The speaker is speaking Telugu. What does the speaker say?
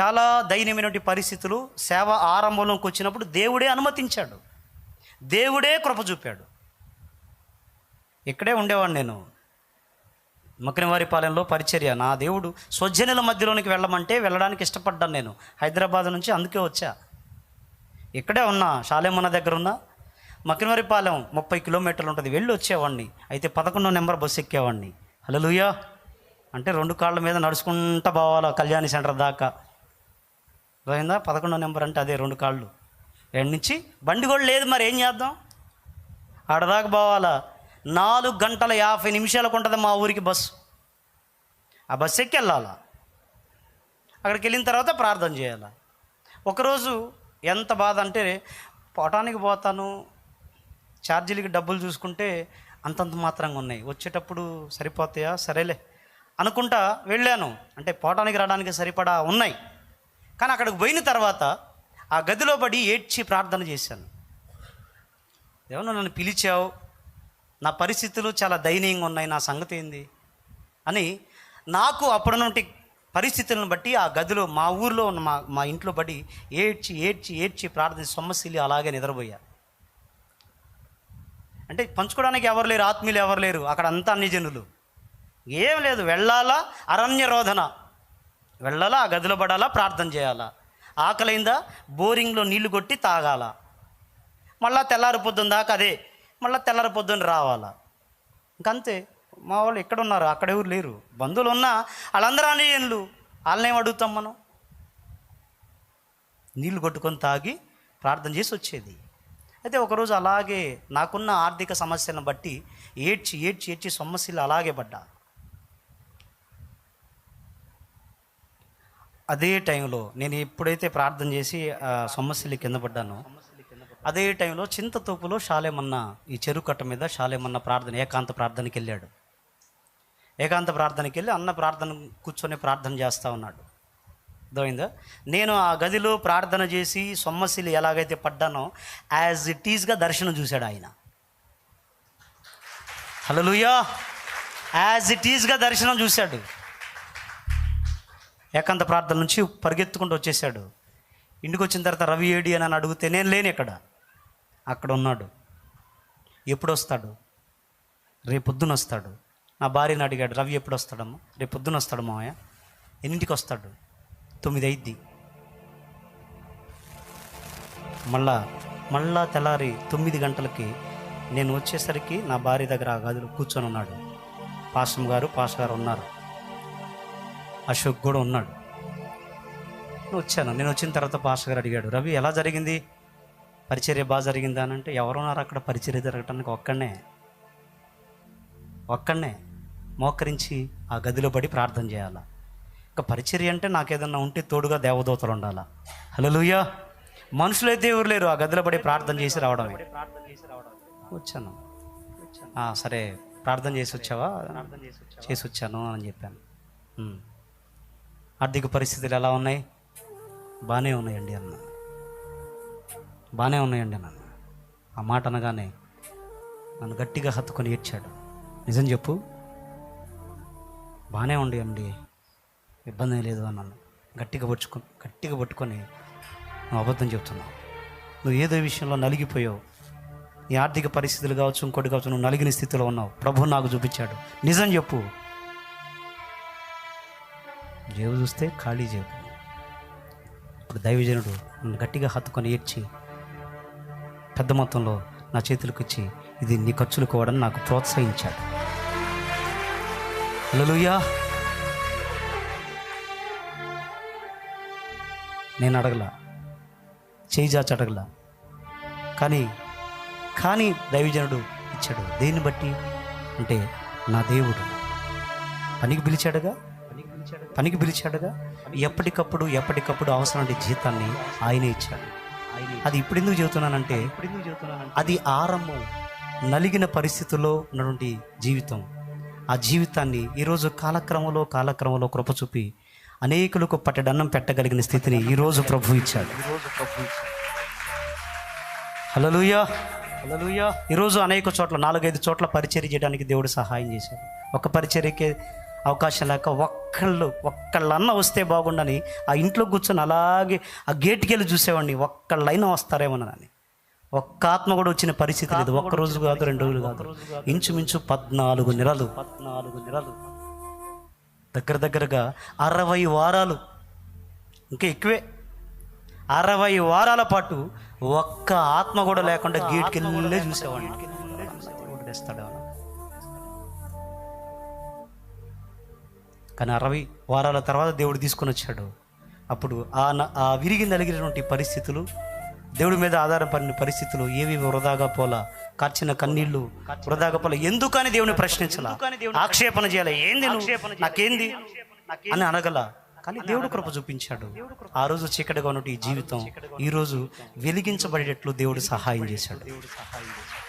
చాలా దైన్యమైనటువంటి పరిస్థితులు సేవ ఆరంభంలోకి వచ్చినప్పుడు దేవుడే అనుమతించాడు. దేవుడే కృప చూపాడు. ఇక్కడే ఉండేవాడు నేను. మక్కినవారిపాలెంలో పరిచర్య. నా దేవుడు స్వజనుల మధ్యలోనికి వెళ్ళమంటే వెళ్ళడానికి ఇష్టపడ్డాను నేను. హైదరాబాద్ నుంచి అందుకే వచ్చా. ఇక్కడే ఉన్నా షాలేమన్న దగ్గర ఉన్నా. మక్కినవారిపాలెం ముప్పై కిలోమీటర్లు ఉంటుంది. వెళ్ళి వచ్చేవాడిని. అయితే పదకొండో నెంబర్ బస్సు ఎక్కేవాడిని. హలోలుయా అంటే రెండు కాళ్ళ మీద నడుచుకుంటా పోవాలా కళ్యాణి సెంటర్ దాకా. అయిందా పదకొండో నెంబర్ అంటే అదే రెండు కాళ్ళు. ఎండ్ నుంచి బండి కూడా లేదు మరి ఏం చేద్దాం? ఆడదాకా పోవాలా? నాలుగు గంటల యాభై నిమిషాలకు ఉంటుంది మా ఊరికి బస్సు. ఆ బస్సు ఎక్కి వెళ్ళాలా? అక్కడికి వెళ్ళిన తర్వాత ప్రార్థన చేయాలా? ఒకరోజు ఎంత బాధ అంటే పోటానికి పోతాను ఛార్జీలకి డబ్బులు చూసుకుంటే అంతంత మాత్రంగా ఉన్నాయి. వచ్చేటప్పుడు సరిపోతాయా? సరేలే అనుకుంటా వెళ్ళాను. అంటే పోటానికి రావడానికి సరిపడా ఉన్నాయి. కానీ అక్కడికి పోయిన తర్వాత ఆ గదిలో పడి ఏడ్చి ప్రార్థన చేశాను. ఏమన్నా నన్ను పిలిచావు? నా పరిస్థితులు చాలా దయనీయంగా ఉన్నాయి నా సంగతి ఏంది? అని నాకు అప్పుడున్నటి పరిస్థితులను బట్టి ఆ గదిలో మా ఊర్లో ఉన్న మా మా ఇంట్లో పడి ఏడ్చి ఏడ్చి ఏడ్చి ప్రార్థన సొమ్మశీలి అలాగే నిద్రపోయా. అంటే పంచుకోవడానికి ఎవరు లేరు ఆత్మీయులు ఎవరు లేరు అక్కడ అంతా అన్ని జనులు. ఏం లేదు వెళ్ళాలా? అరణ్య రోధన వెళ్ళాలా ఆ గదిలో పడాలా ప్రార్థన చేయాలా? ఆకలైందా? బోరింగ్లో నీళ్ళు కొట్టి తాగాల? మళ్ళా తెల్లారి పొద్దున్న దాకా అదే మళ్ళీ తెల్లారి పొద్దున్న రావాలా? ఇంకంతే. మా వాళ్ళు ఎక్కడ ఉన్నారు అక్కడ ఎవరు లేరు. బంధువులు ఉన్నా వాళ్ళందరూ అనేయన్లు వాళ్ళనేం అడుగుతాం మనం? నీళ్ళు కొట్టుకొని తాగి ప్రార్థన చేసి వచ్చేది. అయితే ఒకరోజు అలాగే నాకున్న ఆర్థిక సమస్యలను బట్టి ఏడ్చి ఏడ్చి ఏడ్చి సమస్యలు అలాగే పడ్డా. అదే టైంలో నేను ఎప్పుడైతే ప్రార్థన చేసి సమస్యలు కింద పడ్డానో అదే టైంలో చింతతోపులో షాలేమన్న ఈ చెరువు కట్ట మీద షాలేమన్న ప్రార్థన ఏకాంత ప్రార్థనకి వెళ్ళాడు. ఏకాంత ప్రార్థనకి వెళ్ళి అన్న ప్రార్థన కూర్చొని ప్రార్థన చేస్తూ ఉన్నాడు. అర్థమైందా? నేను ఆ గదిలో ప్రార్థన చేసి సొమ్మసిలు ఎలాగైతే పడ్డానో యాజ్ ఇట్ ఈజ్గా దర్శనం చూశాడు ఆయన. హలోయా యాజ్ ఇట్ ఈజ్గా దర్శనం చూశాడు. ఏకాంత ప్రార్థన నుంచి పరిగెత్తుకుంటూ వచ్చేసాడు ఇంటికి వచ్చిన తర్వాత రవి ఏడి అని అడిగితే నేను లేని ఇక్కడ. అక్కడ ఉన్నాడు. ఎప్పుడు వస్తాడు? రేపు పొద్దున వస్తాడు. నా భార్యని అడిగాడు రవి ఎప్పుడు వస్తాడమ్మా రేపు పొద్దున వస్తాడు మామయ్య ఎన్నింటికి వస్తాడు? తొమ్మిది అయిద్ది. మళ్ళా మళ్ళా తెల్లారి తొమ్మిది గంటలకి నేను వచ్చేసరికి నా భార్య దగ్గర ఆ గదిలో కూర్చొని ఉన్నాడు. పాస్టమ్ గారు పాస్ గారు ఉన్నారు. అశోక్ కూడా ఉన్నాడు. నేను వచ్చాను? నేను వచ్చిన తర్వాత పాస్టర్ గారు అడిగాడు రవి ఎలా జరిగింది? పరిచర్య బాగా జరిగిందా? అని అంటే ఎవరున్నారు అక్కడ? పరిచర్య జరగటానికి ఒక్కడనే. ఒక్కడనే. మోకరించి ఆ గదిలో పడి ప్రార్థన చేయాలా? ఇంకా పరిచర్య అంటే నాకేదన్నా ఉంటే తోడుగా దేవదూతలు ఉండాలా? హలో లూయా మనుషులైతే ఎవరు లేరు. ఆ గదిలో పడి ప్రార్థన చేసి రావడం వచ్చాను? సరే ప్రార్థన చేసి వచ్చావా? చేసి వచ్చాను అని చెప్పాను. ఆర్థిక పరిస్థితులు ఎలా ఉన్నాయి? బాగానే ఉన్నాయండి అన్న. బాగానే ఉన్నాయండి నన్ను ఆ మాట అనగానే నన్ను గట్టిగా హత్తుకొని ఏడ్చాడు. నిజం చెప్పు. బాగానే ఉండేయండి ఇబ్బంది లేదు అన్నాను గట్టిగా పట్టుకొని గట్టిగా పట్టుకొని నువ్వు అబద్ధం చెప్తున్నావు. నువ్వు ఏదో విషయంలో నలిగిపోయావు. నీ ఆర్థిక పరిస్థితులు కావచ్చు ఇంకోటి కావచ్చు నువ్వు నలిగిన స్థితిలో ఉన్నావు. ప్రభు నాకు చూపించాడు. నిజం చెప్పు. జేబు చూస్తే ఖాళీ జేబు ఇప్పుడు దైవజనుడు నన్ను గట్టిగా హత్తుకొని ఏడ్చి పెద్ద మొత్తంలో నా చేతులకు ఇచ్చి ఇది నీ ఖర్చులు కోవడం నాకు ప్రోత్సహించాడు. లలుయా నేను అడగల చేయి జాచి అడగల. కానీ కానీ దైవజనుడు ఇచ్చాడు. దేన్ని బట్టి? అంటే నా దేవుడు. పనికి పిలిచాడుగా? పనికి పిలిచాడుగా? ఎప్పటికప్పుడు ఎప్పటికప్పుడు అవసరం జీతాన్ని ఆయనే ఇచ్చాడు. అది ఇప్పుడు ఎందుకు చెబుతున్నానంటే అది ఆరంభం నలిగిన పరిస్థితుల్లో ఉన్నటువంటి జీవితం. ఆ జీవితాన్ని ఈరోజు కాలక్రమంలో కాలక్రమంలో కృప చూపి అనేకులకు పట్టడన్నం పెట్టగలిగిన స్థితిని ఈరోజు ప్రభు ఇచ్చాడు. హలోలుయా హలోలుయా ఈరోజు అనేక చోట్ల నాలుగైదు చోట్ల పరిచర్య చేయడానికి దేవుడు సహాయం చేశాడు. ఒక పరిచర్యకే అవకాశం లేక ఒక్కళ్ళు ఒక్కళ్ళన్న వస్తే బాగుండని ఆ ఇంట్లో కూర్చొని అలాగే ఆ గేట్కి వెళ్ళి చూసేవాడిని. ఒక్కళ్ళైనా వస్తారేమోనని ఒక్క ఆత్మ కూడా వచ్చిన పరిస్థితి లేదు. ఒక్క రోజు కాదు రెండు రోజులు కాదు. ఇంచుమించు పద్నాలుగు నెలలు. పద్నాలుగు నెలలు. దగ్గర దగ్గరగా అరవై వారాలు. ఇంకా ఎక్కువే. అరవై వారాల పాటు ఒక్క ఆత్మ కూడా లేకుండా గేట్కి వెళ్ళే చూసేవాడిని. కానీ అరవై వారాల తర్వాత దేవుడు తీసుకొని వచ్చాడు. అప్పుడు ఆ న- ఆ విరిగి నలిగినటువంటి పరిస్థితులు దేవుడి మీద ఆధారపడిన పరిస్థితులు ఏవి వృధాగా పోలా? కార్చిన కన్నీళ్ళు వృధాగా పోలా? ఎందుకని దేవుని ప్రశ్నించాల? ఆక్షేపణ చేయాలి? ఏంది నాకేంది? అని అనగల. కానీ దేవుడు కృప చూపించాడు. ఆ రోజు చీకటిగా ఉన్నట్టు ఈ జీవితం ఈ రోజు వెలిగించబడేటట్లు దేవుడు సహాయం చేశాడు దేవుడు సహాయం చేశాడు.